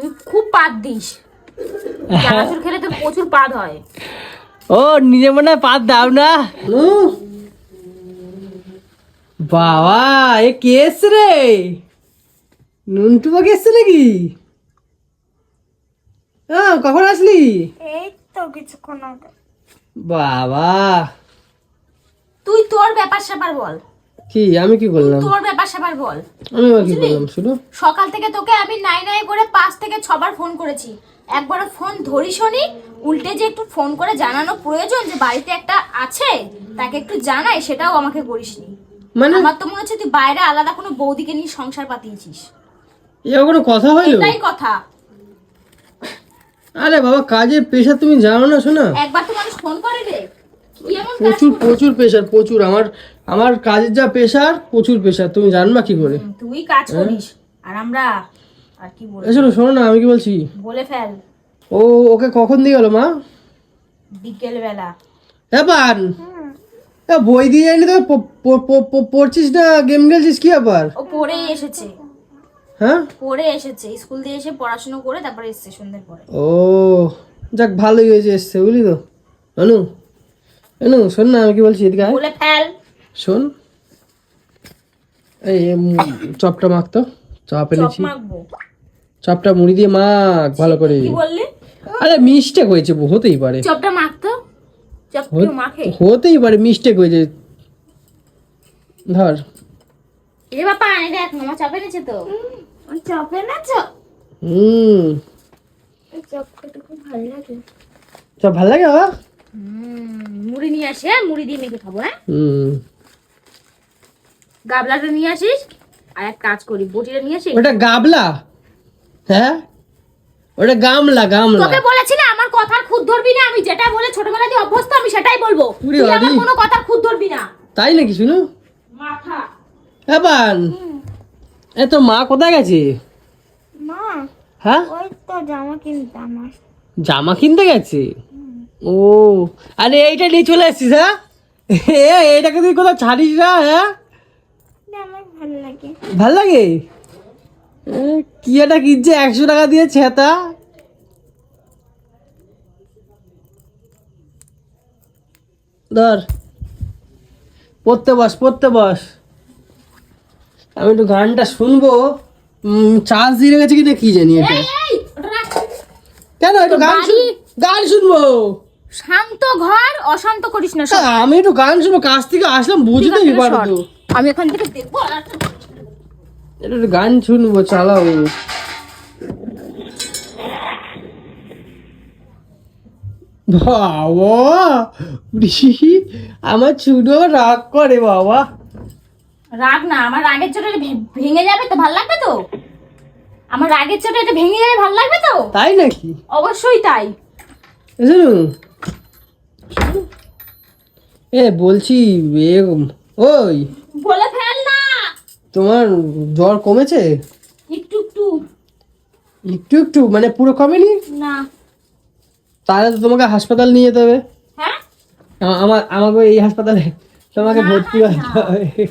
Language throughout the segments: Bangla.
তুই খুব পাদ দিস। চানাচুর খেলে তোর প্রচুর পাদ হয়। ও নিজে মনে হয় পাত দাও না। বাবা এ কেস রে? নুনটুবা কেস নাকি? হ্যাঁ কখন আসলি? এই তো কিছুক্ষণ আগে। বাবা। তুই তোর ব্যাপার স্যাপার বল। কি? আমি কি করলাম? তোর ব্যাপার স্যাপার বল। আমি কি করলাম শুধু? সকাল থেকে তোকে আমি নাই নাই করে পাঁচ থেকে ছবার ফোন করেছি। একবারও ফোন ধরিসনি উল্টে যে একটু ফোন করে জানানো প্রয়োজন যে বাড়িতে একটা আছে তাকে একটু জানাই সেটাও আমাকে করিসনি মানে? আমার তো মনে হচ্ছে তুই বাইরে আলাদা কোনো বৌদিকে নিয়ে সংসার পাতিয়েছিস। এ কোনো কথা হইল? এটাই কথা। আরে বাবা কাজের পেশা তুমি জানো না শোনা। একবার তো মানুষ ফোন করে রে। প্রচুর প্রচুর প্রেশার প্রচুর। আমার আমার কাজের যা প্রেশার প্রচুর প্রেশার তুমি জানবা কি করে? তুই কাজ করিস আর আমরা আর কি বল এ শোনো শোনো না আমি কি বলছি? বলে ফেল। ও ওকে কখন দিয়ে গেল মা? বিকেল বেলা এ পান এ বই দিয়ে যায়নি তো পড়ছিস না? গেম খেলছিস কি ব্যাপার ও পড়েই এসেছে। হ্যাঁ? পড়ে এসেছে। স্কুল দিয়ে এসে পড়াশোনা করে তারপরে এসছে সন্ধ্যের পরে। ও যাক ভালোই হয়েছে এসছে বুঝলি তো? অনু অনু শোন না আমি কি বলছি এদিকে বলে ফেল শোন এই চপটা মাখতো চপ চপ এনেছি চপটা মুড়ি দিয়ে মাখ ভালো করে কি বললি আরে মিস্টেক হয়েছে হতেই পারে চপটা মাখতো চপ কেউ মাখে হতেই পারে মিস্টেক হয়েছে ধর এ বাবা আনে দেখ মামা চপ এনেছে তো চপে চপ হুম চপ খেতে খুব ভালো লাগে চপ ভালো লাগে বাবা মুড়ি নিয়ে আসে হ্যাঁ? মুড়ি দিয়ে মেখে খাব হ্যাঁ? গাবলাটা নিয়ে আসিস আর এক কাজ করি বটিটা নিয়ে আসিস? ওটা গাবলা? হ্যাঁ? ওটা গামলা গামলা। তোকে বলেছি না আমার কথার খুদ ধরবি না আমি যেটা বলে ছোটবেলা দিয়ে অভ্যস্ত আমি সেটাই বলব। তুই আমার কোনো কথার খুদ ধরবি না। তাই নাকি শুনো? মাথা। হ্যাঁ এ তোর মা কোথায় গেছে? মা হ্যাঁ? ওই তো জামা কিনতাম আস জামা কিনতে গেছে? ও আরে এইটা নিয়ে চলে এসছিস হ্যাঁ? এ এইটাকে তুই কোথাও ছাড়িস না হ্যাঁ? ভালো লাগে। কি একটা কিনছে একশো টাকা দিয়ে ছেতা? ধর। পড়তে বস পড়তে বস। আমি একটু গানটা শুনব। চার্জ দিয়ে গেছে কিনা কি জানি এটা। কেন একটু গান শুন- গান শুনব। শান্ত ঘর অশান্ত করিস না সব। আমি একটু গান শুনব কাছ থেকে আসলাম বুঝতেই ঠিক আছে, পারব সর। আমি এখান থেকে দেখব আর এটা একটু গান শুনব চালাও বাবা উরি, আমার ছুটো রাগ করে বাবা। রাগ না আমার রাগের চোটে এটা ভে- ভেঙে যাবে তো ভালো লাগবে তো? আমার রাগের চোটে এটা ভেঙে যাবে ভালো লাগবে তো? তাই নাকি? অবশ্যই তাই। শুনুন এ বলছি এ ওই বলে ফেল না। তোমার জ্বর কমেছে? একটু একটু। একটু একটু মানে পুরো কমেনি? না। তাহলে তো তোমাকে হাসপাতাল নিয়ে যেতে হবে। হ্যাঁ? আমার আমাকে এই হাসপাতালে তোমাকে ভর্তি করতে হবে।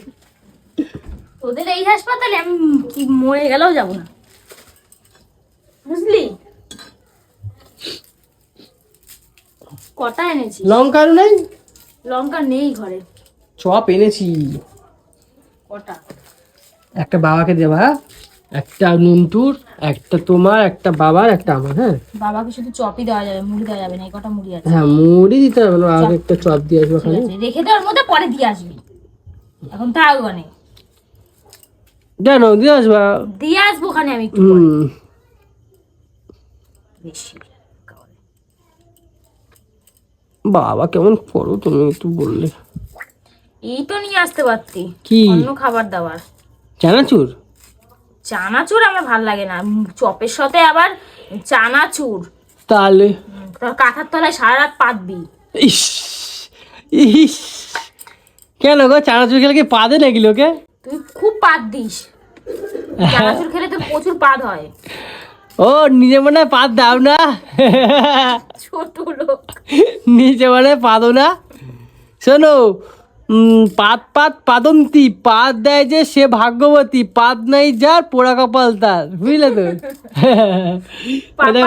তোদের এই হাসপাতালে আমি মরে গেলেও যাব না। বুঝলি? কটা এনেছি লঙ্কা নেই? লঙ্কা নেই ঘরে। চপ এনেছি। কটা? একটা বাবাকে দেবা হ্যাঁ? একটা নুনটুর একটা তোমার একটা বাবার একটা আমার হ্যাঁ? বাবাকে শুধু চপই দেওয়া যাবে মুড়ি দেওয়া যাবে না এই কটা মুড়ি আছে। হ্যাঁ মুড়ি দিতে হবে না আগে একটা চপ দিয়ে আসব আছে রেখে দেওয়ার মধ্যে পরে দিয়ে আসবি। এখন থাক ওখানে। কেন দিয়ে আসবা। দিয়ে আসব ওখানে আমি একটু বেশি। বাবা কেমন করো তুমি একটু বললে। এই তো নিয়ে আসতে পারতি। কি? অন্য খাবার দাবার। চানাচুর? চানাচুর আমার ভালো লাগে না। চপের সাথে আবার চানাচুর। তাহলে? কাঁথার তলায় সারা রাত পাতবি। ইস ইস। কেন গো চানাচুর খেলে কি পাদে নাকি লোকে? তুই খুব পাত দিস চানাচুর খেলে তোর প্রচুর পাদ হয়। ও নিজে মনে হয় পাত দাও না। ছোট লোক। নিজে মনে পাদো না। শোনো পাত পাত পাদন্তি পাত দেয় যে সে ভাগ্যবতী পাত নাই যার পোড়া কপাল তার বুঝলে তো।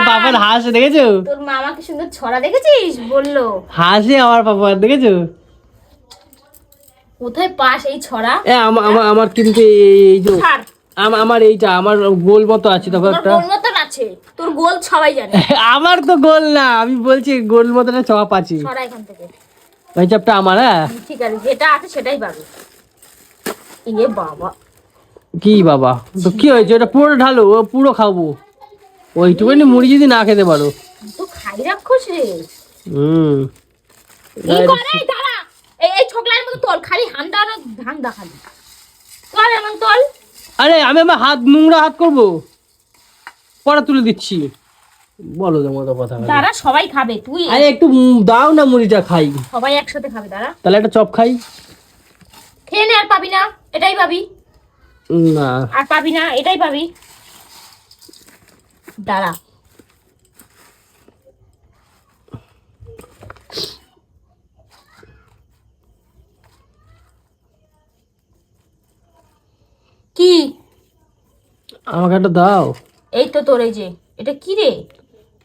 বাবার হাস দেখেছ? তোর মামা কি সুন্দর ছড়া দেখেছিস? বলল। হাসে আমার বাবা দেখেছ? কোথায় পাস এই ছড়া? এ আমা- আমা- আমার কিন্তু এই- যে আম- আমার এইটা আমার গোল মতো আছে তোর একটা। আছে। তোর গোল সবাই জানে। আমার তো গোল না আমি বলছি গোল মতো একটা চপ আছে। ছড়া এখান থেকে। ওই চপটা আমার হ্যাঁ? ঠিক আছে যেটা আছে সেটাই পাবি। ইয়ে বাবা। কি বাবা? তো কি হয়েছে? পুরো ঢালো ও পুরো খাব। ওইটুকুনি মুড়ি যদি না খেতে পারো। তো খাই রে হুম। কি করে? এই দাঁড়া। এই এই ছোকলার মতো তোল খালি না এমন তোল। আরে আমি আমার হাত নোংরা হাত করব? পরে তুলে দিচ্ছি। বলো তো মতো কথা। দাঁড়া সবাই খাবে। তুই আরে একটু দাও না মুড়িটা খাই। সবাই একসাথে খাবে দাঁড়া। তাহলে একটা চপ খাই। খেয়ে নে আর পাবি না। এটাই পাবি। না। আর পাবি না এটাই পাবি। দাঁড়া। কি? আমাকে একটা দাও। এই তো তোর এই যে এটা কি রে?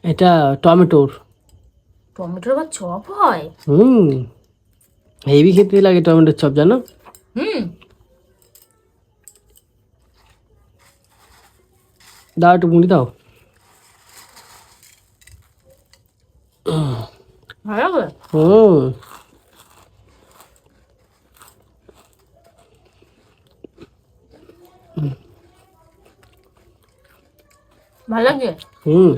এটা টমেটোর। টমেটোর আবার চপ হয়? হুম হেভি খেতে লাগে টমেটোর চপ জানো? হুম। দাও একটু মুড়ি দাও। হুম। ভালো লাগছে হুম।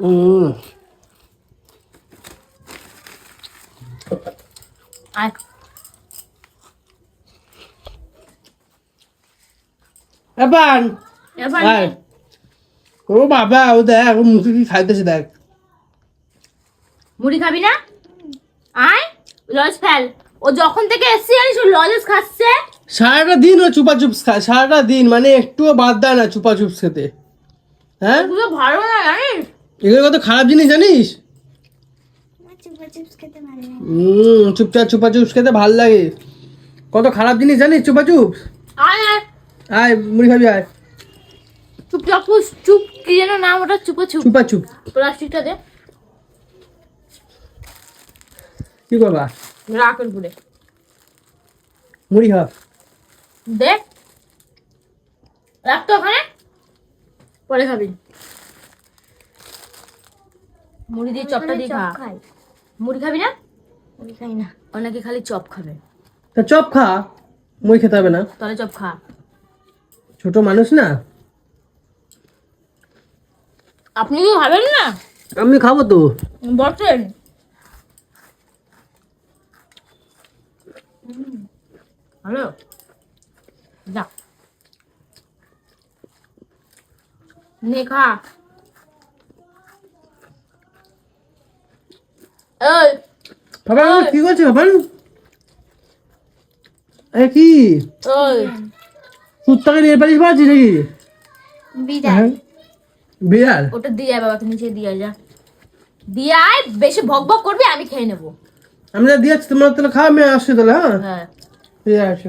হুম। আয় এবার এবার আয়। ও বাবা ও দেখ ও মুখে কি খাইতেছে দেখ। মুড়ি খাবি না? আয় লজ ফেল। ও যখন থেকে এসছি জানিস ও লজেস খাচ্ছে? সারাটা দিন ও চুপা চুপস খায় সারাটা দিন মানে একটুও বাদ দেয় না চুপা চুপস খেতে। হ্যাঁ? এগুলো ভালো না জানিস এগুলো কত খারাপ জিনিস জানিস? হুম চুপচাপ চুপা চুপস খেতে ভালো লাগে। কত খারাপ জিনিস জানিস চুপা চুপস আয় আয়। আয় মুড়ি খাবি আয়। চুপ চাপ কি যেন নাম ওটা চুপো চুপ। চুপা চুপ। প্লাস্টিকটা দে। কি করবা? রাখের ভুলে মুড়ি খা দে রাখ তো ওখানে। পরে খাবি। মুড়ি দিয়ে চপটা দিয়ে খা। মুড়ি খাবি না? ওই খাই না। অনেকে খালি চপ খাবে। তা চপ খা মুড়ি খেতে হবে না। তাহলে চপ খা। ছোট মানুষ না। আপনি কি খাবেন না? আমি খাব তো। বসেন হ্যালো। যা। বাবা কি করছে বাবা? এ কি? ওই কুত্তাকে নিয়ে পারিস পারছিস নাকি? বিদায় হ্যাঁ? বিড়াল? ওটা দিয়ে আয় বাবাকে নিচে দিয়ে যা। দিয়ে আয় বেশি ভক ভক করবি আমি খেয়ে নেব। আমি যা দিয়েছি তোমরা তাহলে খাও আমি আসছি তাহলে হ্যাঁ? হ্যাঁ। ঠিক আছে